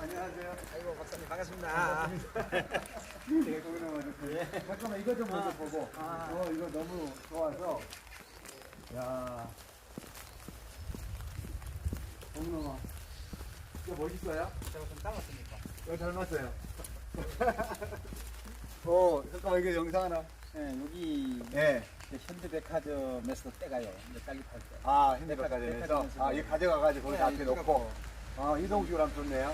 안녕하세요. 아이고 박사님 반갑습니다. 되게 고민하고 잠깐만 이거 좀 먼저 보고. 어 이거 너무 좋아서. 야. 너무너무. 이거 멋있어요? 제가 좀 닮았습니까? 이거 닮았어요. 어 잠깐만 이거 영상 하나. 네 예. 현대백화점에서 떼가요. 이제 딸기 팔 때. 아 현대백화점에서. 백화점에서 아 이거 가져가가지고 거기 앞에 네, 놓고. 아 이동식으로 하면 좋네요.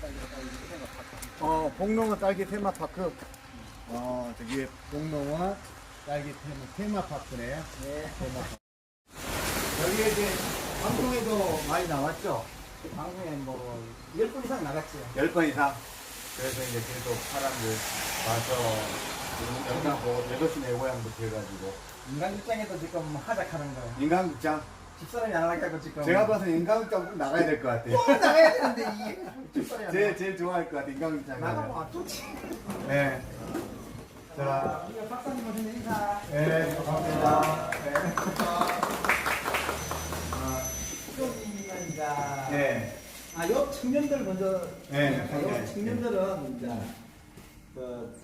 딸기가 딸기 떼가 팔 어, 복농원 딸기 테마파크. 어, 저기 복농원 딸기 테마, 테마파크네요. 네. 테마파크. 여기에 이제 방송에도 많이 나왔죠? 방송에 뭐열 분 이상 나갔죠. 10번 이상. 그래서 이제 계속 사람들 와서 영상 보고 8시 내 고향부터 해가지고. 인간 입장에도 지금 하작하는 거예요. 인간극장. 집사람이 안 하겠다고 지금. 제가 봐서 인간극장 꼭 나가야 될 것 같아요. 꼭 나가야 되는데 이게 집사람이 안 제일, 제일 좋아할 것 같아요, 인간극장. 나가면 가면. 안 좋지. 네. 자, 우리가 박사님 오시는 인사. 네, 감사합니다. 네. 이제 네. 아, 요 청년들 먼저 네, 요 네. 청년들은 이제 그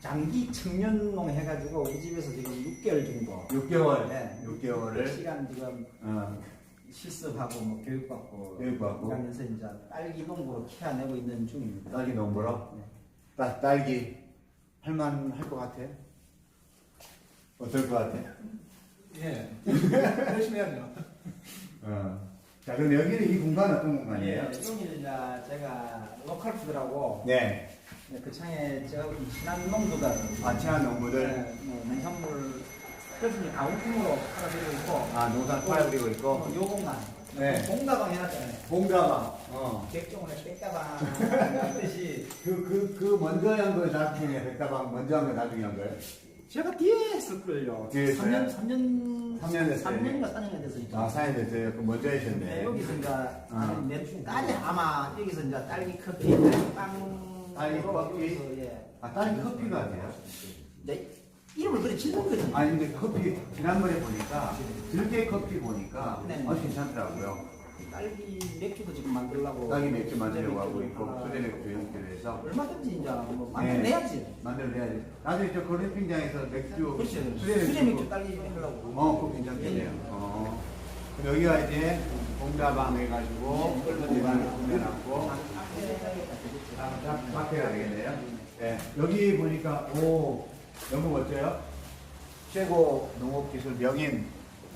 장기 청년농 해가지고 우리 집에서 지금 6개월 정도 6개월. 네. 6개월을. 시간 지금 어, 실습하고 뭐 교육받고 교육받고. 그러면서 이제 딸기 농부로 키워내고 있는 중입니다. 딸기 농부로? 네. 따, 딸기 할만 할 것 같아? 어떨 것 같아? 예. 열심히 해야죠. 어. 자, 그럼 여기는 이 공간은 어떤 공간이에요? 예, 여기는 이제 제가 로컬 푸드라고 네. 그 창에 저기 친한 농부들 아치한 농부들, 네, 뭐 농산물 그래서 이제 가공품으로 팔아드리고 있고 아, 농산 팔아드리고 있고, 어, 요 공간 네. 공다방 해놨잖아요 봉다방, 어. 백종원의 백다방 뜻이 그, 그, 그 먼저 한거 나중에 백다방 먼저 한 거 나중에 한 거예요? 제가 뒤에 했을걸요 뒤에 했어요? 3년 3년 삼년 됐어요. 3년인가 4년이 됐어 있죠 아, 사연 됐어요. 그 먼저 네, 하셨네. 여기서 이제 아. 내 딸이 아마 여기서 이제 딸기 커피 딸기 빵 딸기 커피? 여기서, 예. 아, 딸기 커피가 돼요? 네, 이름을 그래 짓는 거죠 아니, 근데 커피, 지난번에 보니까, 들깨 커피 보니까, 네. 아주 괜찮더라고요. 딸기 맥주도 지금 만들려고 딸기 맥주 만들려고 하고 있고, 수제 맥주 연결 해서. 얼마든지 이제 뭐 네. 만들어내야지 만들어내야지. 나중에 저 그래픽장에서 맥주, 그렇죠 수제 맥주. 수제 맥주 딸기 만들려고 어, 그거 괜찮겠네요. 어. 그럼 여기가 이제 공다방 해가지고, 네. 공간을 꾸며놨고, 아, 마켓가 되겠네요. 네. 여기 보니까, 오, 너무 멋져요. 최고 농업기술 명인.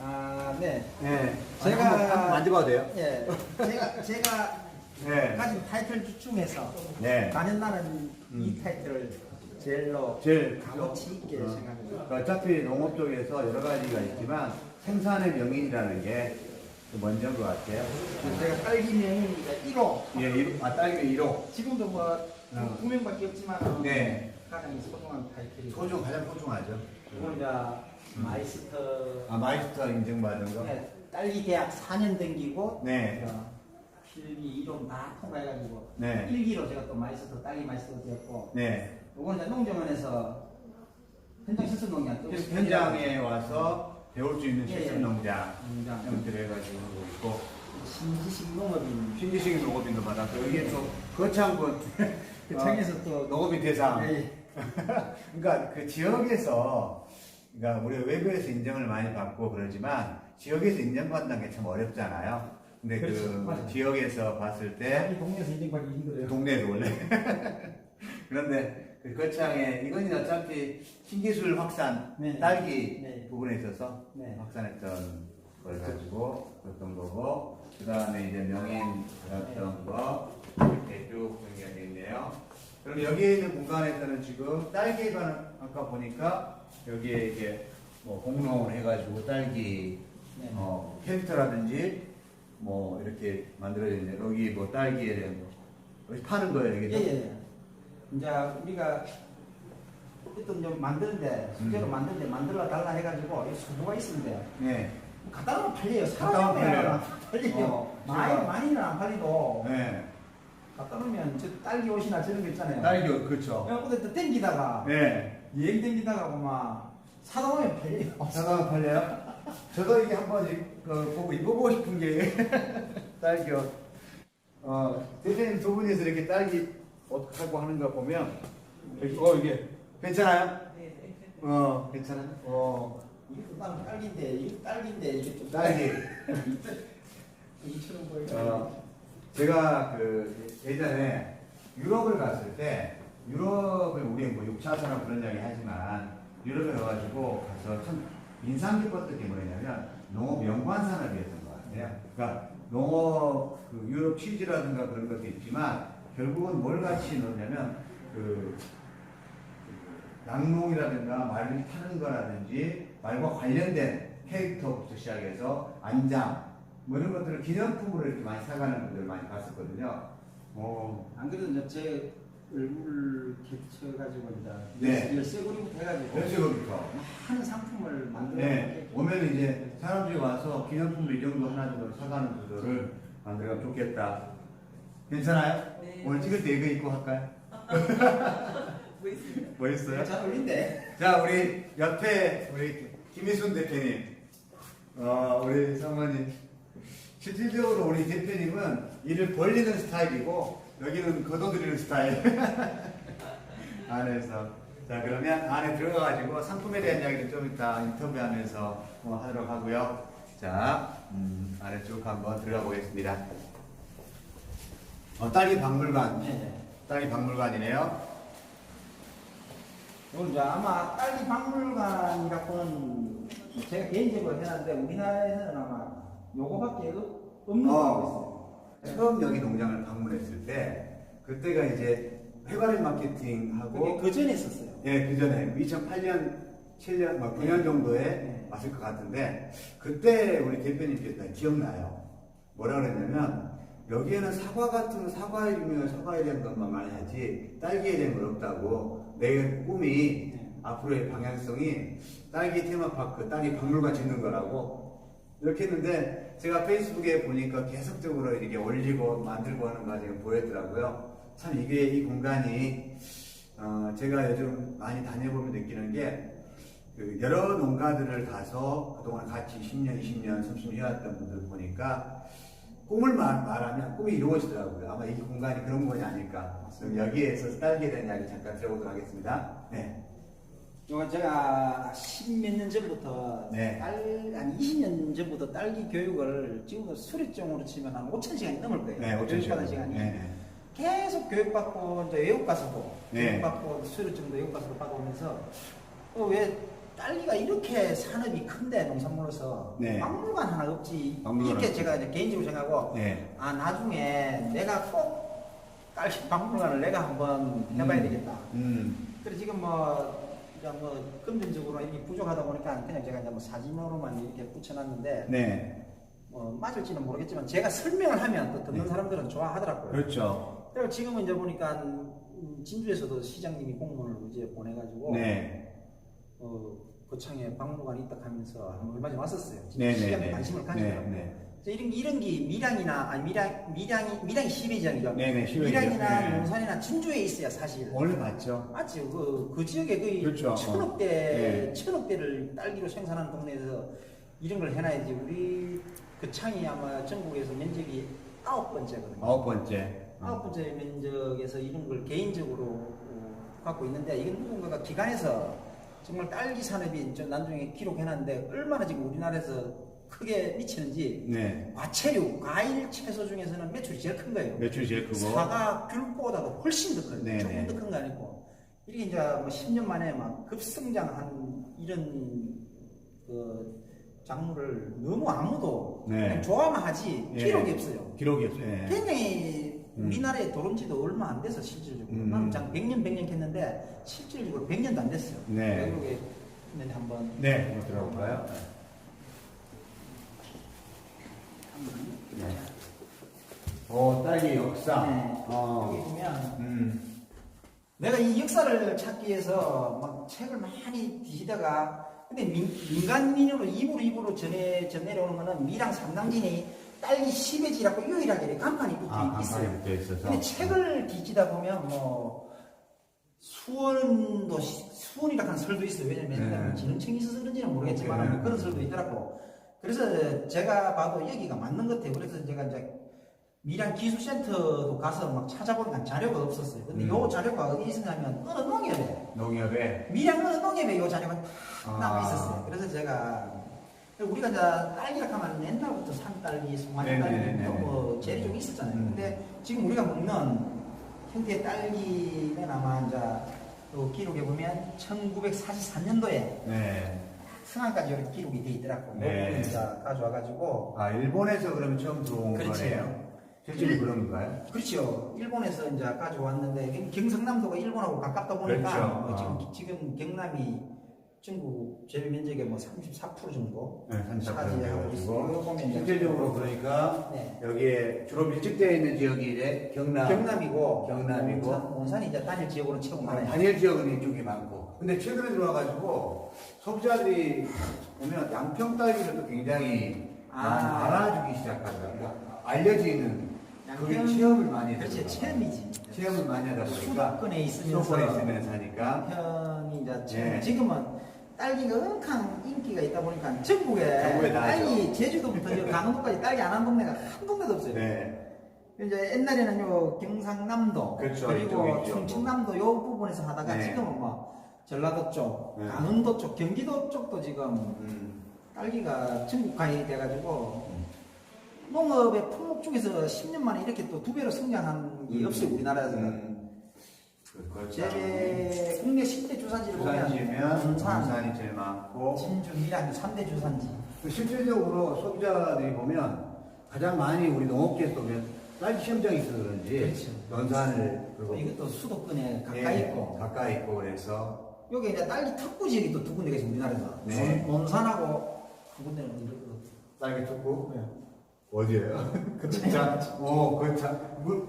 아 네 네. 제가- 한번, 한번 만져봐도 돼요? 예. 제가 제가 네. 가진 타이틀 중에서 네. 나는 나는 이 음. 타이틀을 제일로 제일 값어치 있게 어. 생각합니다 어차피 농업 쪽에서 여러 가지가 있지만 생산의 명인이라는 게 먼저인 것 같아요. 제가 딸기 명이 1호 예, 이- 아, 딸기 1호. 지금도 뭐 어. 두 명밖에 없지만 네. 가장 소중한 타이틀이고 소중, 가장 소중하죠. 그리고 이제 마이스터 아, 마이스터 인증받은 거? 네, 딸기 대학 4년 댕기고 네. 어, 필기 2종 다 통과해가지고 네. 1기로 제가 또 마이스터 딸기 마이스터 되었고 네. 이거는 이제 농정원에서 현장 실습 농장 또 현장에 와서 배울 수 있는 예, 실습 예. 농장 농장 형태로 해가지고 하고 있고, 신지식 농업인 신지식 농업인도 받았고, 여기에 또 거창군. 그 어, 창에서 또 농업인 대상. 예, 그러니까 그 지역에서 그러니까 우리가 외부에서 인정을 많이 받고 그러지만 지역에서 인정받는 게 참 어렵잖아요. 근데 그 그렇죠. 맞아요. 지역에서 봤을 때 자기 동네에서 인정받기 힘들어요. 동네도 원래 그런데 그 거창에 이건 어차피 신기술 확산 네. 딸기 네. 부분에 있어서 네. 확산했던 걸 가지고 그랬던 거고 그 다음에 이제 명인 그랬던 거 이렇게 쭉 연결되어 있네요. 그럼 여기에 있는 공간에서는 지금 딸기에 관한 아까 보니까 여기에 이게 뭐 공농을 해가지고 딸기 네. 어, 캐릭터라든지 뭐 이렇게 만들어져 있네. 여기 뭐 딸기에 대한 뭐 여기 파는 거예요 이게. 예, 예. 예. 이제 우리가 어떤 좀 만드는데 수제로 음. 만드는데 만들어 달라 해가지고 이 수고가 있는데 네. 갖다 놓으면 팔려요. 갖다 놓으면 팔려요. 팔려요. 어, 많이 제가- 많이는 안 팔리고 네. 갖다 놓으면 저 딸기 옷이나 저런 거 있잖아요. 딸기 그렇죠. 그때 또 땡기다가 네. 여행 땡기다가 막 사동하면 팔려요. 잠깐만 팔려요? 저도 이게 한번 이- 그, 보고 입어보고 싶은 게 딸기 옷. 어, 대표님 두 분이서 이렇게 딸기 옷 하고 하는 거 보면 여기, 어 이게 괜찮아요? 어 괜찮아요? 어 나는 딸기인데, 이거 딸기인데, 이게 좀 딸기. 이처럼 보이죠? 어, 제가 그 예전에 유럽을 갔을 때 유럽을 우리 뭐 6차 산업 그런 이야기 하지만 유럽에 가가지고 가서 참 인상 깊었던 게 뭐냐면 농업 연관 산업이었던 것 같아요. 그러니까 농업 그 유럽 치즈라든가 그런 것도 있지만 결국은 뭘 같이 넣냐면 그 낙농이라든가 말을 타는 거라든지 말과 관련된 캐릭터부터 시작해서 안장 뭐 이런 것들을 기념품으로 이렇게 많이 사가는 분들을 많이 봤었거든요. 어, 안 그래도 이제 제 얼굴 캡쳐가지고 네. 이제 열쇠고리부터 해가지고 열쇠고리부터. 많은 상품을 만들어 네, 오면 이제 사람들이 와서 기념품을 이 정도 하나 정도 사가는 구조를 만들면 좋겠다. 괜찮아요? 네. 오늘 찍을 때 이거 입고 할까요? 뭐. 뭐 있어요? 잘 어울린데 자, 우리 옆에 우리 김희순 대표님, 어, 우리 사모님. 실질적으로 우리 대표님은 일을 벌리는 스타일이고 여기는 걷어들이는 스타일. 안에서. 자, 그러면 안에 들어가가지고 상품에 대한 이야기를 좀 이따 인터뷰하면서 어, 하도록 하고요. 자, 음, 안에 쭉 한번 들어가 보겠습니다. 어, 딸기 박물관. 네. 딸기 박물관이네요. 오늘 이제 아마 딸기 박물관이라고는 제가 개인적으로 해놨는데 우리나라에서는 아마 요거밖에 없- 없는 거 같고 처음 여기 농장을 방문했을 때 그때가 이제 있어요. 마케팅하고 그게 그 전에 있었어요. 예, 그 전에 2008년, 7년, 뭐 9년 정도에 네. 왔을 것 같은데 그때 우리 대표님께서 기억나요. 뭐라 그랬냐면 여기에는 사과 같은 사과에 유명한 사과에 대한 것만 하지 딸기에 대한 건 없다고 내 꿈이 네. 앞으로의 방향성이 딸기 테마파크, 딸기 박물관 짓는 거라고 이렇게 했는데 제가 페이스북에 보니까 계속적으로 이렇게 올리고 만들고 하는 과정이 보였더라고요. 참 이게 이 공간이 어, 제가 요즘 많이 다녀보면 느끼는 게 그 여러 농가들을 가서 그동안 같이 10년, 20년, 30년 해왔던 분들 보니까 꿈을 말, 말하면 꿈이 이루어지더라고요. 아마 이 공간이 그런 공간이 아닐까. 그럼 여기에서 딸기에 대한 이야기 잠깐 들어보도록 하겠습니다. 네. 요거 제가 십몇 년 전부터 네. 딸, 아니 20년 전부터 딸기 교육을 지금도 수료증으로 치면 한 5천 시간이 넘을 거예요. 네, 어쩌 교육받은 시간이. 네. 계속 교육받고 이제 외국가서도 네. 교육받고 수료증도 외국가서도 받아오면서 어, 왜 딸기가 이렇게 산업이 큰데 농산물로서 네. 박물관 하나 없지 이렇게 없지. 제가 이제 개인적으로 생각하고 네. 아 나중에 내가 꼭 딸기 박물관을 내가 한번 해봐야 음. 되겠다. 음. 그래 지금 뭐 이제 뭐 금전적으로 이게 부족하다 보니까 그냥 제가 이제 뭐 사진으로만 이렇게 붙여놨는데 네. 뭐 맞을지는 모르겠지만 제가 설명을 하면 또 듣는 네. 사람들은 좋아하더라고요. 그렇죠. 그리고 지금은 이제 보니까 음, 진주에서도 시장님이 공문을 이제 보내가지고 네. 어, 거창에 박물관이 있다 하면서 한 얼마 전에 왔었어요. 네, 네, 네. 관심을 가지더라고요. 네, 네. 이런 이런 게 밀양이나 아니 밀양 밀양이 밀양이 시베지역이죠. 네, 네, 시베지역. 밀양이나 네. 농산이나 진주에 있어야 사실. 원래 맞죠. 맞죠. 그, 그 지역에 거의 그렇죠. 천억 대, 네. 천억 대를 딸기로 생산하는 동네에서 이런 걸 해놔야지. 우리 그 창이 아마 전국에서 면적이 아홉 번째거든요. 아홉 번째. 아홉 번째 면적에서 이런 걸 개인적으로 어, 갖고 있는데 이건 누군가가 기관에서 정말 딸기 산업이 좀 나중에 기록해놨는데 얼마나 지금 우리나라에서 크게 미치는지 네. 과채류, 과일 채소 중에서는 매출이 제일 큰 거예요. 매출 제일 크고. 사과 귤보다도 훨씬 더 커요. 네네. 조금 더 큰 거 아니고. 이렇게 이제 뭐 10년 만에 막 급성장한 이런 그 작물을 너무 아무도 네. 그냥 좋아만 하지 예. 기록이 없어요. 기록이 없어요. 네. 굉장히 음. 우리나라에 들어온 지도 얼마 안 돼서 실질적으로. 음. 나는 장 100년, 100년 했는데 실질적으로 100년도 안 됐어요. 네. 외국에 있는데 한번. 네. 한번 들어볼까요? 네. 오, 딸기 역사. 네. 여기 어. 보면 음. 내가 이 역사를 찾기 위해서 막 책을 많이 뒤지다가 근데 민, 민간 민요로 입으로 입으로 전해 전 내려오는 거는 미랑 삼당진이 딸기 시베지라고 유일하게 간판이 붙어 아, 있어요. 간판이 붙어 있어서. 근데 책을 뒤지다 보면 뭐 수원도 시- 수원이라 한 설도 있어요. 왜냐면 네. 지능청이 있어서 그런지는 모르겠지만. 뭐 그런 설도 있더라고. 그래서 제가 봐도 여기가 맞는 것 같아요. 그래서 제가 이제 미량 기술센터도 가서 막 찾아보니까 자료가 없었어요. 근데 음. 요 자료가 어디 있었냐면 어느 농협에 농협에 미량 어느 농협에 요 자료가 딱 아. 남아 있었어요. 그래서 제가 우리가 이제 딸기라 하면 옛날부터 산딸기, 송아지. 딸기 뭐 재리 좀 있었잖아요. 음. 근데 지금 우리가 먹는 형태의 딸기는 아마 이제 그 기록에 보면 1943년도에 네. 승한까지 이렇게 기록이 돼 있더라고요. 네. 네. 이제 가져와가지고 아 일본에서 그러면 처음 들어온 그렇지. 거네요. 실제로 그런 건가요? 그렇죠. 일본에서 이제 가져왔는데 경상남도가 일본하고 가깝다 보니까 그렇죠. 뭐 지금 아. 지금 경남이 전국 재배 면적의 뭐34% 정도 네, 차지하고 산자가지고 있어요. 이거 보면 이제 실질적으로 그러니까 네. 여기에 주로 밀집되어 있는 지역이 이제 경남, 경남이고 경남이고. 온산, 온산이 이제 단일 지역으로 최고 많아요. 단일 지역은 이쪽이 많고. 근데 최근에 들어와가지고 소비자들이 보면 양평 딸기를 또 굉장히 아. 알아주기 시작하더라고요. 알려지는 그게 체험을 많이 그렇지 해서 체험이지. 체험을 많이 하다 보니까 수도권에 있으면서 수도권에 있으면서 하니까 형이 이제. 네. 지금은 딸기가 은강 인기가 있다 보니까 전국에, 전국에 다 딸기 제주도부터 저 강원도까지 딸기 안 한 동네가 한 동네도 없어요. 네. 이제 옛날에는 요 경상남도 그렇죠, 그리고. 충청남도 요 부분에서 하다가 네. 지금은 뭐 전라도 쪽, 네. 강원도 쪽, 경기도 쪽도 지금 음. 딸기가 전국화이 돼가지고 농업의 품목 중에서 10년 만에 이렇게 또 두 배로 성장한 게 음. 없어요 우리나라에서. 음. 그- 그렇죠. 국내 10대 주산지를 보면 부산지면 군산, 부산이 제일 많고 진주, 밀양 3대 주산지. 그 실질적으로 소비자들이 보면 가장 많이 우리 농업계에서 보면 딸기 시험장이 있어서 그런지 그렇죠. 연산을 또 그리고 이것도 수도권에 가까이 예, 있고 가까이 있고 그래서 여기 이제 딸기 특구 지역이 또 두 군데가 있어요 우리나라에서. 네. 논- 논산하고 두 군데는 딸기 특구 네. 어디예요? 그참 오, 그참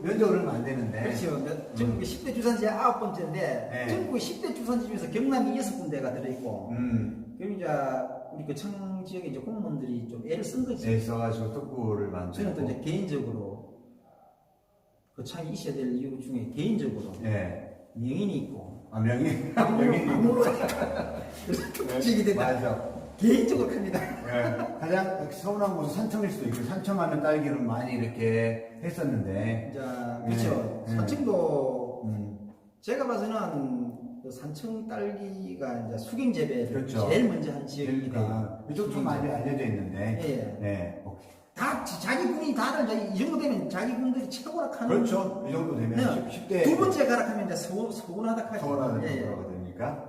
면적을 얼마 안 되는데. 그렇죠. 몇- 전국의 10대 주산지 아홉 번째인데 네. 전국의 10대 주산지 중에서 경남이 여섯 군데가 들어있고 음. 그럼 이제 우리 그 청 지역의 이제 공무원들이 좀 애를 쓴 거지. 에 있어가지고 특구를 저는 또 이제 만들고. 개인적으로 그 창이 있어야 될 이유 중에 개인적으로 예. 명인이 있고 아 명이 명인이 명이 지역이 된다. 맞아. 개인적으로 큽니다. 예. 가장 서운한 곳은 산청일 수도 있고 산청하면 딸기를 많이 이렇게 했었는데. 이제 그렇죠. 네. 산청도 음. 제가 봐서는 그 산청 딸기가 이제 수경 재배를 그렇죠. 제일 먼저 한 때문에 그러니까 이쪽 좀 많이 알려져 있는데. 예, 예. 네. 다 지- 자기 군이 다들 이제 이 정도 되면 자기 군들이 최고라 하는 그렇죠. 이 정도 되면 네. 10대 두 번째 가락하면 이제 서운, 서운하다 하죠. 서울하는 예, 예. 정도가 되니까.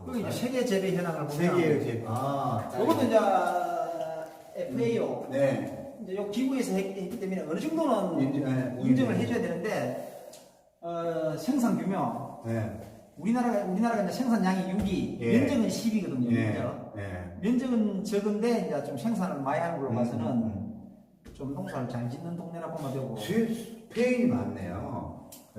네. 그리고 이제 세계 재배 현황을 보면 세계의 집. 아. 이것도 이제 FAO 네. 이제 요 기구에서 했- 했기 때문에 어느 정도는 인증, 네, 인정을. 해줘야 되는데 어, 생산 규모 네. 우리나라가 우리나라가 이제 생산량이 6이 예. 면적은 10이거든요. 예. 그죠? 네. 면적은 적은데 이제 좀 생산을 많이 하는 걸로 봐서는 음. 좀 농사를 잘 짓는 동네라 보면 되고 스- 스페인이 많네요.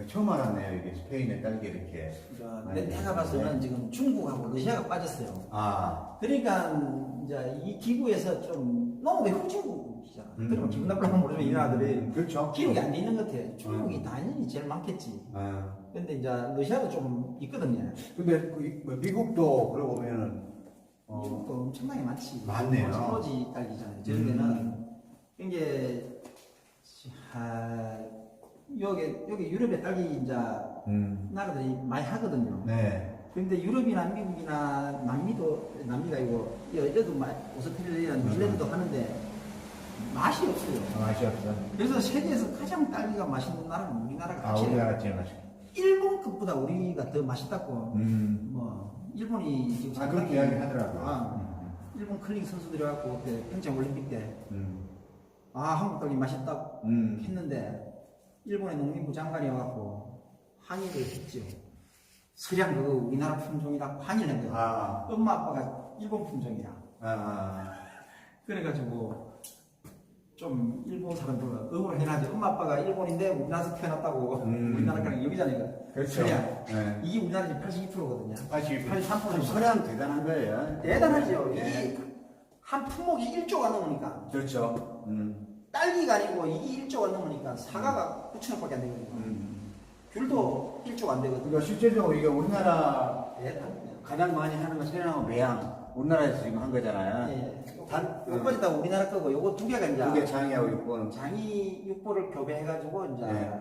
처음 알았네요. 이게 스페인의 딸기 이렇게. 그러니까 되는데. 봐서는 지금 중국하고 러시아가 빠졌어요. 아. 그러니까 이제 이 기구에서 좀 농업의 후진국이잖아. 음. 그러면 기분 나쁘면 모르지만 이 나라들이 음, 그렇죠. 기록이 안돼 있는 것 같아. 중국이 음. 당연히 제일 많겠지. 아. 근데 이제 러시아도 좀 있거든요. 근데 그 이- 뭐 미국도 그러고 보면은 어, 미국도 엄청나게 많지. 많네요. 스포지 딸기잖아요. 저런 데는 음. 이게 하, 여기 여기 유럽의 딸기 이제 음. 나라들이 많이 하거든요. 네. 근데 유럽이나 미국이나 남미도 남미가 이거 여도 오스트레일리아, 뉴질랜드도 하는데 맛이 없어요. 맛이 없어. 그래서 세계에서 가장 딸기가 맛있는 나라는 우리나라가 아. 우리나라 제일 맛있어. 일본급보다 우리가 더 맛있다고. 음. 뭐 일본이 지금 아, 그렇게 이야기 하더라고요. 아, 일본 클링 선수들이 와갖고 그때 평창 올림픽 때 음. 아 한국 딸기 맛있다고 음. 했는데 일본의 농림부 장관이 와갖고 항의를 했죠. 서량 그거 우리나라 품종이라고 항의를 한 거야. 아. 엄마 아빠가 일본 품종이야. 아. 그래가지고 좀 일본 사람들 의혹을 해놔지 엄마 아빠가 일본인데 우리나라에서 태어났다고 음. 우리나라랑 여기잖아요. 그렇죠. 서량. 네. 이게 우리나라 지금 82%거든요. 80. 83%. 서량 대단한 거예요. 대단하죠. 예. 이한 품목이 1조가 넘으니까 그렇죠. 음. 딸기가 아니고 이게 1조가 넘으니까 사과가 9천원밖에 안 되거든요. 음. 귤도 일주가 안 되거든. 그러니까 실제적으로 이게 우리나라 대단해요. 가장 많이 하는 건 세련하고 매양. 우리나라에서 지금 한 거잖아요. 예. 단, 요거지 다 우리나라 거고, 요거 두 개가 이제. 그게 장이하고 육보는. 장이 육보를 교배해가지고, 이제. 네.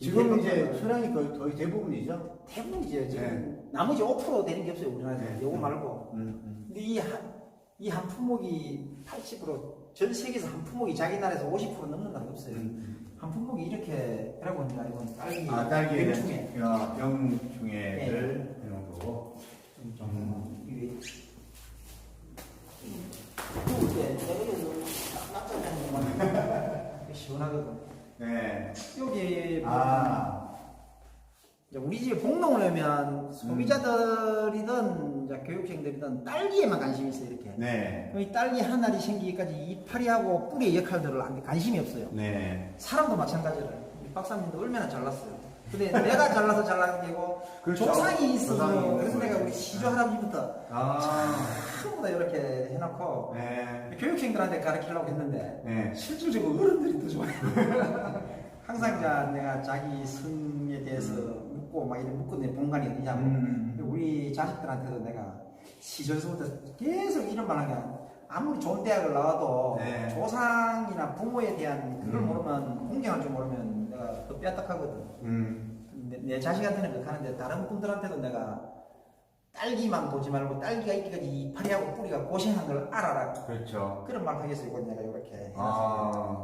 지금 이제 소량이 거의, 거의 대부분이죠. 대부분이죠. 지금. 네. 나머지 5% 되는 게 없어요, 우리나라에서. 네. 요거 말고. 음, 근데 이 한, 이 한 품목이 80%, 전 세계에서 한 품목이 자기 나라에서 50% 넘는 나라가 없어요. 음. 한 품목이 이렇게, 라고 하니까 이건 딸기. 아, 딸기에 병충해. 대한 병충해를 거고. 좀, 이게. 구울 때, 내가 이거 납작하는 시원하거든. 네. 여기 아, 이제 우리 집에 복농을 하면 소비자들이든 이제 교육생들이든 딸기에만 관심이 있어요 이렇게. 네. 이 딸기 한 알이 생기기까지 이파리하고 뿌리의 역할들을 안- 관심이 없어요. 네. 사람도 마찬가지를. 이 박사님도 얼마나 잘났어요. 근데 내가 잘나서 잘나는 게고 그렇죠. 조상이 있어서 그래서 내가. 우리 시조 할아버지부터 아, 전부 다 이렇게 해놓고 네. 교육생들한테 가르치려고 했는데 네. 실질적으로 어른들이 더 좋아요. 항상 자 내가 자기 성에 대해서 묻고 막 이런 묻고 내 본관이 어디냐고 음. 우리 자식들한테도 내가 시절서부터 계속 이런 말 하게 아무리 좋은 대학을 나와도 네. 조상이나 부모에 대한 그걸 음. 모르면 공경할 줄 모르면 내가 더 뼈딱하거든. 음. 내, 내 자식한테는 그렇게 하는데 다른 분들한테도 내가 딸기만 보지 말고 딸기가 있기까지 이파리하고 뿌리가 고생한 걸 알아라. 그렇죠. 그런 말 하겠어요. 내가 이렇게. 아,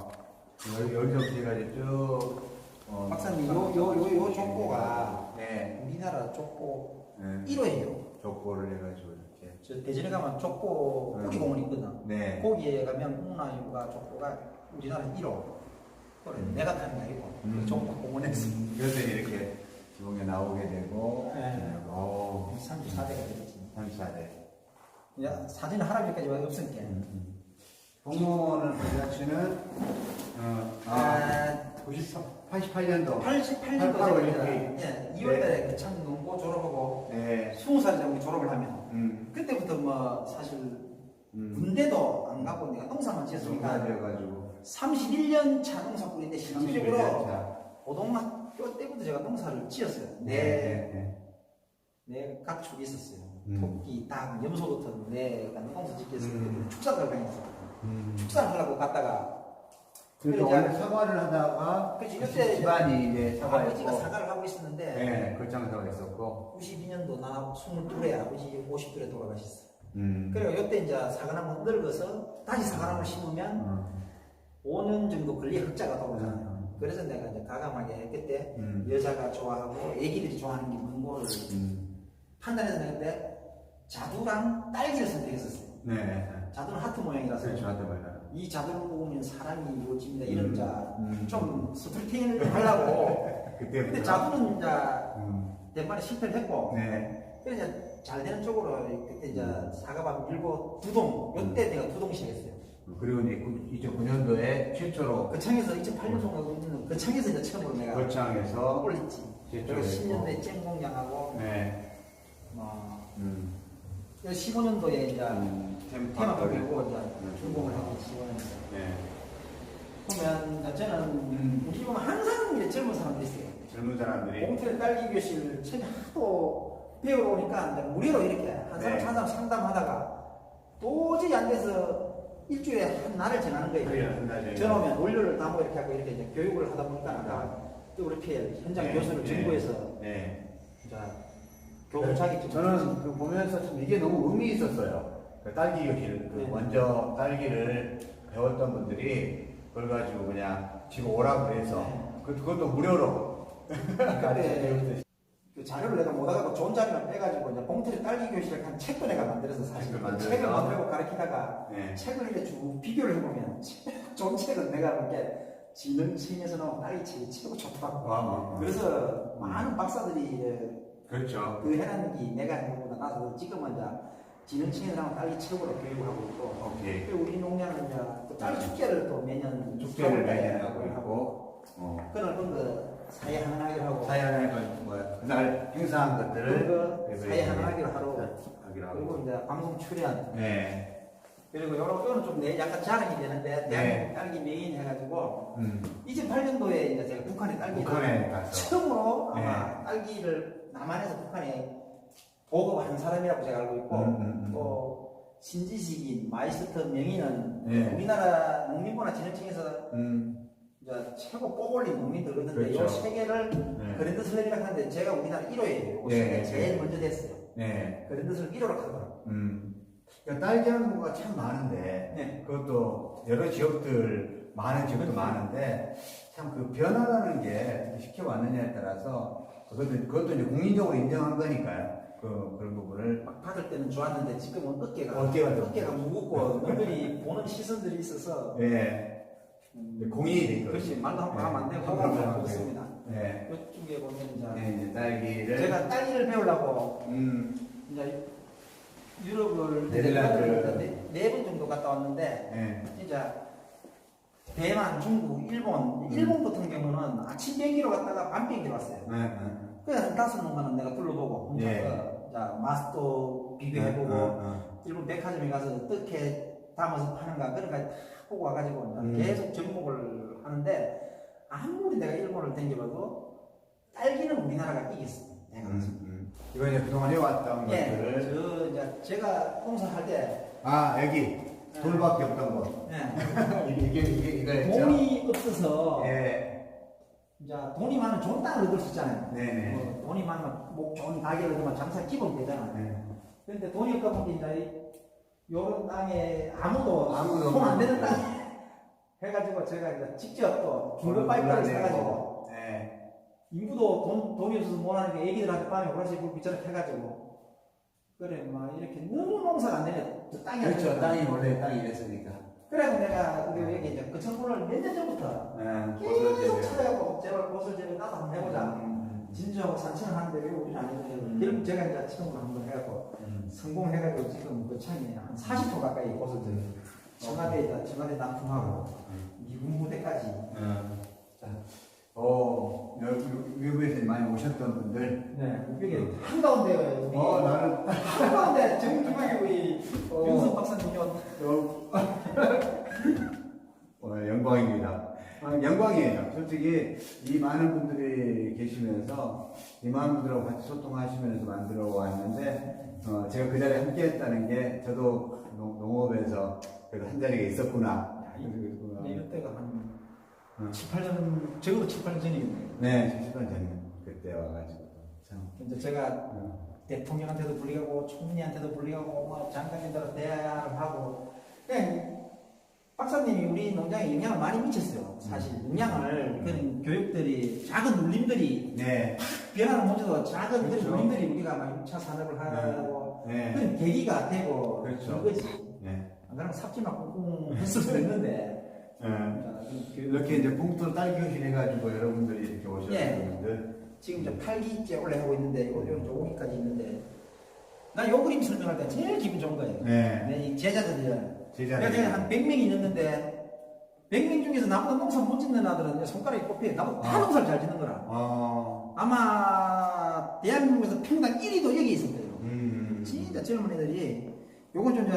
여기, 여기서부터 제가 이제 쭉. 어, 박사님, 요, 요, 요, 요 족보가 네. 우리나라 족보 네. 1호예요. 족보를 해가지고 이렇게. 저 대전에 가면 족보 음. 뿌리공원 있거든. 네. 거기에 가면 문화유가 족보가 우리나라 1호. 그래, 음. 내가 타는 게 아니고 음. 족보 공원에서 음, 그래서 이렇게 지붕에 나오게 되고. 네. 오, 34대가 되겠지. 34대. 야, 사진은 할아버지까지 와 없으니까. 공무원을 가르치는, 어, 아, 아, 90, 88년도. 88년도 88 제가 올림픽. 예, 2월달에 창 넘고 졸업하고 네. 20살이자 우리 졸업을 하면 음. 그때부터 뭐 사실 음. 군대도 안 가고 내가 농사만 지었으니까 되어가지고. 31년 차 농사 뿌리는데 실질적으로 자. 고등학교 때부터 제가 농사를 지었어요. 내, 네. 내 가축이 있었어요. 음. 토끼, 닭, 염소부터 내가 농사 짓기 음. 축사를 다녔어. 음. 축사를 하려고 갔다가 그래서 그래, 원래 사과를 하다가 그치, 이때 집안이 이제 아버지가 사과했고 사과를 하고 있었는데 네, 걸장사가 있었고 92년도 나 22에 아버지 50둘에 돌아가셨어. 음. 그리고 이때 이제 사과나무 늙어서 다시 사과나무를 심으면 음. 5년 정도 걸리 흑자가 돌아오잖아요. 그래서 내가 이제 가감하게 그때 음. 여자가 좋아하고 애기들이 좋아하는 게뭔 거를 음. 판단해서 내가 그때 자두랑 딸기를 선택했었어요. 네. 자두는 하트 모양이라서 그렇죠. 한테 말라. 이 자두를 먹으면 사랑이 이루어집니다. 이런 음. 자, 음. 좀 스트레이팅을 하려고. 그때 근데 자두는 이제 음. 대만에 실패를 했고, 네. 그래서 이제 잘 되는 쪽으로 그때 이제 사과밥 밀고 두동, 요때 내가 두동 시작했어요. 그리고 이제 2009년도에 최초로 그 창에서 2008년 동안 있는 그 창에서 이제 처음으로 내가 걸창에서 올렸지. 최초로 그리고 했고. 10년도에 쨍공양하고, 네. 뭐, 음. 15년도에 이제 음. 테마 걸리고 이제 음. 준공을 하고 15년도에. 네. 보면 저는 음. 우리 보면 항상 이제 젊은 사람들이 있어요. 젊은 사람들이 공철 딸기 교실 처음에 하도 배우러 오니까 무료로 이렇게 한 사람 네. 한 사람 상담하다가 도저히 안 돼서 일주일에 한 날을 정하는 거예요. 날을. 전화오면 원료를 담고 이렇게 하고 이렇게 이제 교육을 하다 보니까 아까 또 이렇게 현장 네, 교수를 네. 정부해서 네. 이제 교수 자격증 저는 그 보면서 좀 이게 너무 의미 있었어요. 그 딸기 교실, 그 네. 먼저 딸기를 배웠던 분들이 그걸 가지고 그냥 집에 오라고 해서 네. 그, 그것도 무료로 그때 그 자료를 내가 못 하고 좋은 자료만 빼가지고 이제 봉투에 딸기 교실을 한 책도 내가 만들어서 사실 책을 만들어서. 책을 만들고 가르치다가 네. 책을 이렇게 쭉 비교를 해보면 좋은 책은 내가 이렇게 지능층에서 나온 딸기 책이 최고 좋다고 와, 와, 와. 그래서 많은 박사들이 예, 그렇죠. 그 해라는 게 내가 한 것보다 나서 지금은 이제 지능층에서 나온 딸기 최고로 교육을 하고 있고 오케이. 그리고 우리 농장은 이제 또 딸기 축제를 또 매년 축제를 매년 하고 있고, 어. 그날 그거 사회 하나하기로 하고 사연을 뭐 그날 행사한 것들을 그거 사회 하나하기로 하루 하기로 그리고 하고. 이제 방송 출연 네. 그리고 요런 거는 좀 내 약간 자랑이 되는데 네. 대한민국 딸기 메인 해가지고 음. 2008년도에 이제 제가 북한에 딸기를 북한에 가서. 처음으로 네. 아마 딸기를 남한에서 북한에 보급한 사람이라고 제가 알고 있고 음, 음, 음. 또 신지식인 마이스터 명의는 네. 우리나라 농민문화 진흥청에서 음. 이제 최고 꼭 올린 농민들 그런데 그렇죠. 요세 개를 네. 그랜드 슬램이라고 하는데 제가 우리나라 1호예요. 요 네. 제일 먼저 됐어요. 네. 그랜드 슬램 1호로 가더라고요. 음. 그러니까 딸기 항구가 참 많은데 네. 그것도 여러 지역들 많은 지역도 많은데 참 그 변화라는 게 어떻게 시켜왔느냐에 따라서 그것도 그것도 이제 국민적으로 인정한 거니까요. 그 그런 부분을 막 받을 때는 좋았는데 지금은 어깨가 어깨가 좀- 어깨가 무겁고 너희들이 보는 시선들이 있어서 예 음, 공인이 돼 있거든요. 그렇지 말도 한번 하면 안 되고 네. 하고 그렇습니다. 네. 이쪽에 보면 이제 네, 이제 딸기를 제가 딸기를 배우려고 음, 이제 유럽을 네덜란드. 네번 정도 갔다 왔는데 네. 진짜 대만, 중국, 일본, 음. 일본 같은 경우는 아침 비행기로 갔다가 밤 비행기로 왔어요. 네, 네. 그래서 한 다섯 농가는 내가 둘러보고 혼자서 예. 자, 마스도 비교해보고 어, 어. 일본 백화점에 가서 어떻게 담아서 파는가 그런 거다 보고 와가지고 음. 계속 접목을 하는데 아무리 내가 일본을 댕겨봐도 딸기는 우리나라가 이겼어. 내가 음, 음. 이거 이제 그동안 해왔던 예, 것들을 저 이제 제가 농사할 때 아 여기 돌밖에 없던 거 예, 이게 이게 이거였죠. 돈이 없어서 예, 이제 돈이 많으면 좋은 땅을 얻을 수 있잖아요. 네네. 뭐 돈이 많으면 뭐 좋은 가게를 얻으면 장사 기본 되잖아. 네. 근데 돈이 없다 보니까 이제 요런 땅에 아무도 아무도 손안 되는 땅 해가지고 제가 이제 직접 또 중고 파이프를 사가지고 네. 인구도 돈, 돈이 없어서 못하니까 애기들한테 밤에 오라시 불 비처럼 해가지고 그래 막 이렇게 너무 농사가 안 되네 저 땅이 안 그렇죠. 땅이 원래 땅이 이랬으니까. 그래서 내가 우리 여기 이제 그 청구를 몇년 전부터 네. 계속 찾아가고 제발 제발 나도 한번 해보자 음, 진주하고 산천을 하는데 왜 우리는 안 해주냐 음. 결국 제가 이제 지금으로 한번 해갖고 음. 성공해가지고 지금 그 창에 한 40호 가까이 들여 청와대에다 청와대 납품하고 미군 무대까지 음. 자, 어, 외부에서 많이 오셨던 분들. 네 여기 한가운데 우리 어, 나는 한가운데 정기방에 우리 어. 윤선 박사님 요 어, 영광입니다. 아, 영광이에요. 솔직히 이 많은 분들이 계시면서 이 많은 분들하고 같이 소통하시면서 만들어 왔는데 어, 제가 그 자리에 함께 했다는 게 저도 농- 농업에서 그래도 한 자리에 있었구나. 그래서 네, 이때가 한 음. 7, 8년 적어도 7, 8년 전이겠네요 네, 70년 전 그때 와가지고 참. 이제 제가 어, 대통령한테도 불리하고 총리한테도 불리하고 뭐 장관님들한테 대화를 하고 그냥 박사님이 우리 농장에 영향을 많이 미쳤어요 사실 영향을 그런 교육들이 작은 눌림들이 네, 변화를 못해도 작은 그런 그렇죠. 눌림들이 우리가 막 6차 산업을 하고 네, 그런 계기가 되고 그렇죠. 그거지 네. 안 그러면 삽질만 꽁꽁 했을 수도 있는데 네. 이렇게 이제 봉투 딸기 교실 해가지고 여러분들이 이렇게 오셨던 예. 분들. 지금 이제 8기째 올해 하고 있는데 이거 이제 5기까지 있는데 나 요 그림 설명할 때 제일 기분 좋은 거예요 네. 네, 이 제자들이잖아요 제자. 내가 한 100명이 있는데 100명 중에서 나보다 농사 못 짓는 아들은 손가락이 꼽혀요 나보다 다 아. 농사를 잘 짓는 거라 어. 아마 대한민국에서 평당 1위도 여기 있을 거예요 음. 진짜 젊은 애들이 요건 좀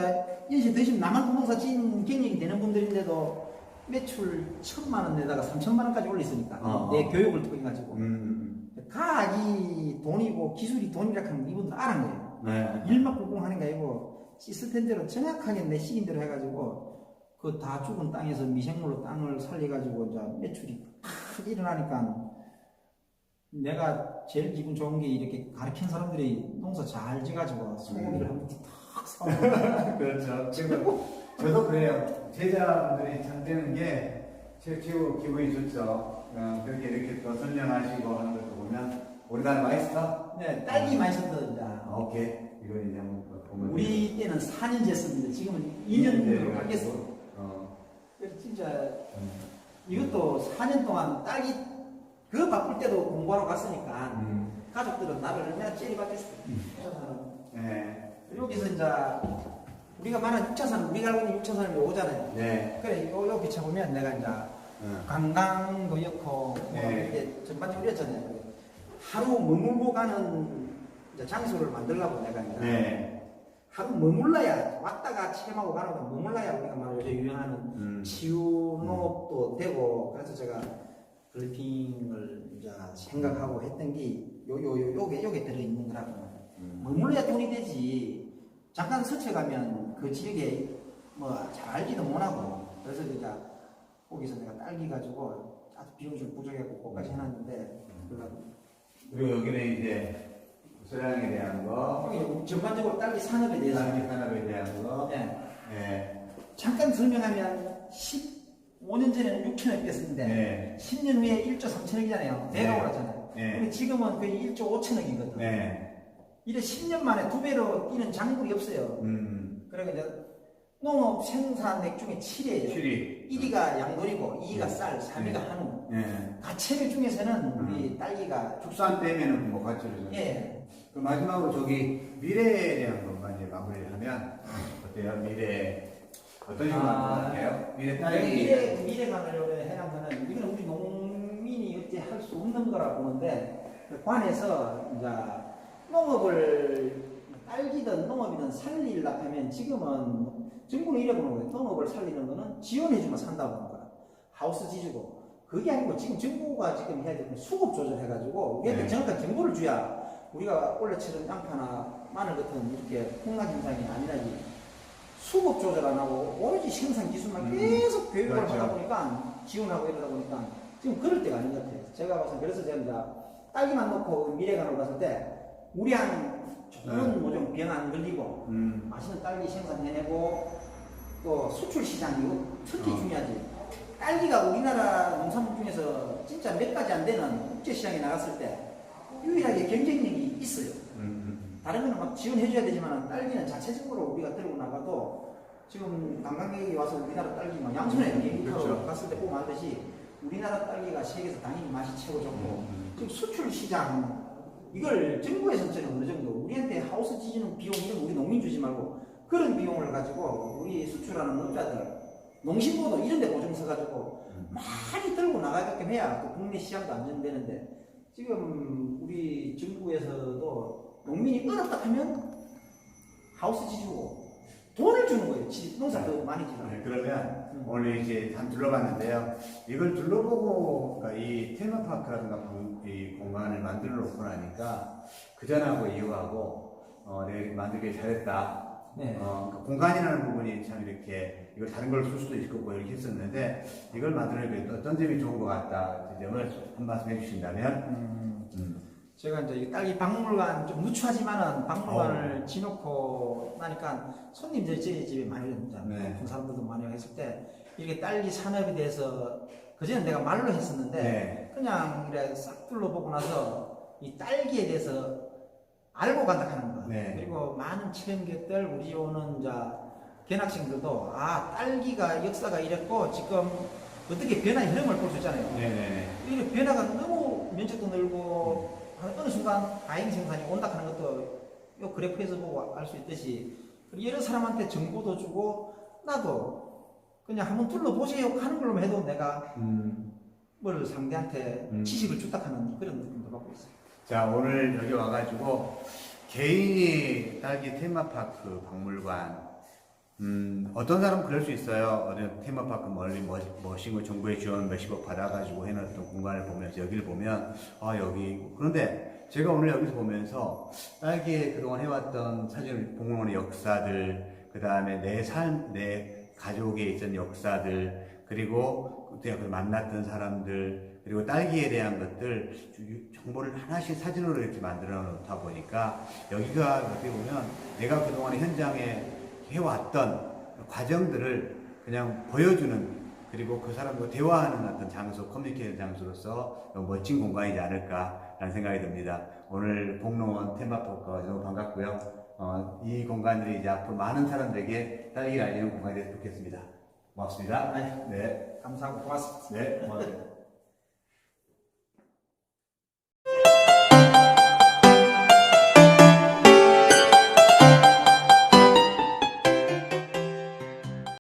이제 드시면 남한 농사 진 경력이 되는 분들인데도 매출 천만 원 내다가 삼천만 원까지 올렸으니까 어. 내 교육을 통해 가지고 음. 가이 돈이고 기술이 돈이라 하면 이분들 알은 거예요 네. 일만 꽁꽁 하는 게 아니고 시스템 대로 정확하게 내 시긴 대로 해가지고 그 다 죽은 땅에서 미생물로 땅을 살려가지고 이제 매출이 팍 일어나니까 내가 제일 기분 좋은 게 이렇게 가르친 사람들이 농사 잘 지가지고 소고기를 한번 탁 사오고 그렇죠. 지금 저도 그래요. 제자분들이 잘 되는 게 제- 최고 기분이 좋죠. 어, 그렇게 이렇게 또 설명하시고 하는 것도 보면 우리나라 마이스터? 네, 딸기 아, 오케이. 이거 이제 한번 보면 우리 때는 4년제 썼는데 지금은 이년제로 2년으로 바뀌었어 어. 그래서 진짜 음. 이것도 4년 동안 딸기 그 바쁠 때도 공부하러 갔으니까 음. 가족들은 나를 얼마나 째려봤겠어. 네. 여기서 이제 우리가 말하는 6차선, 우리가 알고 있는 6차선이 오잖아요. 네. 그래, 요, 요 비춰보면 내가 이제 어. 관광도 였고, 뭐 네. 이게 전반적으로 이랬잖아요. 하루 머물고 가는 이제 장소를 만들려고 내가 이제 네. 하루 머물러야 왔다가 체험하고 가는 거 머물러야 우리가 말 요새 유행하는 음. 치유농업도 되고 그래서 제가 글리핑을 이제 생각하고 했던 게 요 요 요 요게 요게 들어 있는 거라고 음. 머물러야 돈이 되지 잠깐 스쳐가면 그 지역에 뭐 잘 알지도 못하고 그래서 제가 거기서 내가 딸기 가지고 아주 비용 좀 부족해갖고 거기까지 해놨는데 그래가지고 그리고 여기는 이제 소량에 대한 거, 전반적으로 딸기 산업에 대해서 산업 산업에 대한 거, 예. 네, 잠깐 설명하면 15년 전에는 6천억 됐었는데 네, 10년 후에 1조 3천억이잖아요. 배가 네. 올랐잖아요. 네. 근데 지금은 거의 1조 5천억이거든. 네, 이래 10년 만에 두 배로 뛰는 작물이 없어요. 음, 그러니까 이제 농업 생산액 중에 7위예요. 실이, 1위가 양돌이고 2위가 네. 쌀, 3위가 네. 한우. 네, 가채류 중에서는 우리 딸기가 축산 때면은 뭐 그러죠. 예. 그 마지막으로 저기 미래에 대한 것만 이제 마무리를 하면 어때요? 미래 어떤 식으로 아, 할까요? 미래 딸기 미래 미래관을 해놓은 거는 이거는 우리 농민이 어째 할수 없는 거라 보는데 그 관에서 이제 농업을 딸기든 농업이든 살리려 하면 지금은 정부는 이래 보는 거예요. 농업을 살리는 거는 지원해주면 산다고 하는 거야. 하우스 지주고 그게 아니고 지금 정부가 지금 해야 되는 수급 조절해가지고 우리한테 네. 정확한 정보를 줘야 우리가 원래처럼 양파나 마늘 같은 이렇게 풍랑 현상이 아니라지 수급 조절 안 하고 오로지 생산 기술만 음. 계속 교육을 그렇죠. 하다 보니까 지원하고 이러다 보니까 지금 그럴 때가 아닌 것 같아요. 제가 봐서 그래서 제가 딸기만 놓고 미래관으로 봤을 때 우리한 좋은 네. 모종 병안 걸리고 음, 맛있는 딸기 생산해내고 또 수출 시장 이거 특히 어. 중요하지. 딸기가 우리나라 농산물 중에서 진짜 몇 가지 안 되는 국제 시장에 나갔을 때 유일하게 경쟁력이 있어요. 음, 다른 거는 막 지원해줘야 되지만 딸기는 자체적으로 우리가 들고 나가도 지금 관광객이 와서 우리나라 딸기 막 양손에 비행기 타고 그렇죠. 갔을 때 보면 알듯이 우리나라 딸기가 세계에서 당연히 맛이 최고 좋고 음, 지금 수출 시장 이걸 정부에서는 어느 정도 우리한테 하우스 지주는 비용 이런 거 우리 농민 주지 말고 그런 비용을 가지고 우리 수출하는 업자들 농신보도 이런 데 보증 서 가지고 음. 많이 들고 나가게끔 해야 또 국내 시장도 안정되는데 지금 우리 정부에서도 농민이 어렵다 하면 하우스 지주고 돈을 주는 거예요. 지- 농사 더 많이 지르고. 네, 그러면 음. 오늘 이제 한 둘러봤는데요. 이걸 둘러보고 그러니까 이 테마파크라든가 공- 이 공간을 만들어 놓고 나니까 그전하고 이후하고 어, 내가 만들길 잘했다. 네. 어, 그 공간이라는 부분이 참 이렇게 이걸 다른 걸 쓸 수도 있을 거고 이렇게 했었는데 이걸 만들어내기 어떤 점이 좋은 것 같다. 그 점을 한 말씀 해주신다면 음, 음, 제가 이제 이 딸기 박물관 좀 누추하지만은 박물관을 지놓고 나니까 손님들이 저희 집에 많이 온다. 네. 높은 사람들도 많이 했을 때 이렇게 딸기 산업에 대해서 그전에 내가 말로 했었는데 네. 그냥 이래 싹 둘러보고 나서 이 딸기에 대해서 알고 간다 하는 거. 네. 그리고 많은 체험객들 우리 오는 이제 견학생들도 아 딸기가 역사가 이랬고 지금 어떻게 변화의 흐름을 볼 수 있잖아요. 네네네. 이 변화가 너무 면적도 늘고 어느 순간 다행 생산이 온다 하는 것도 요 그래프에서 보고 알 수 있듯이 여러 사람한테 정보도 주고 나도 그냥 한번 둘러보세요 하는 걸로 해도 내가 음. 뭘 상대한테 음. 지식을 주탁하는 그런 느낌도 받고 있어요. 자 오늘 여기 와가지고 개인이 딸기 테마파크 박물관 음, 어떤 사람은 그럴 수 있어요. 어떤 테마파크 멀리 멋, 거 정부의 지원 몇십억 받아가지고 해놨던 공간을 보면서 여기를 보면 아 여기 그런데 제가 오늘 여기서 보면서 딸기에 그동안 해왔던 사진 공무원의 역사들 그 다음에 내 삶, 내 가족에 있던 역사들 그리고 그때 그 만났던 사람들 그리고 딸기에 대한 것들 주- 정보를 하나씩 사진으로 이렇게 만들어 놓다 보니까 여기가 어떻게 보면 내가 그동안 현장에 해왔던 과정들을 그냥 보여주는 그리고 그 사람과 대화하는 어떤 장소, 커뮤니케이션 장소로서 멋진 공간이지 않을까라는 생각이 듭니다. 오늘 복농원 테마포커 너무 반갑고요. 어, 이 공간들이 이제 앞으로 많은 사람들에게 딸기를 알리는 공간이 됐으면 좋겠습니다. 고맙습니다. 네. 네. 감사하고 고맙습니다. 네. 고맙습니다.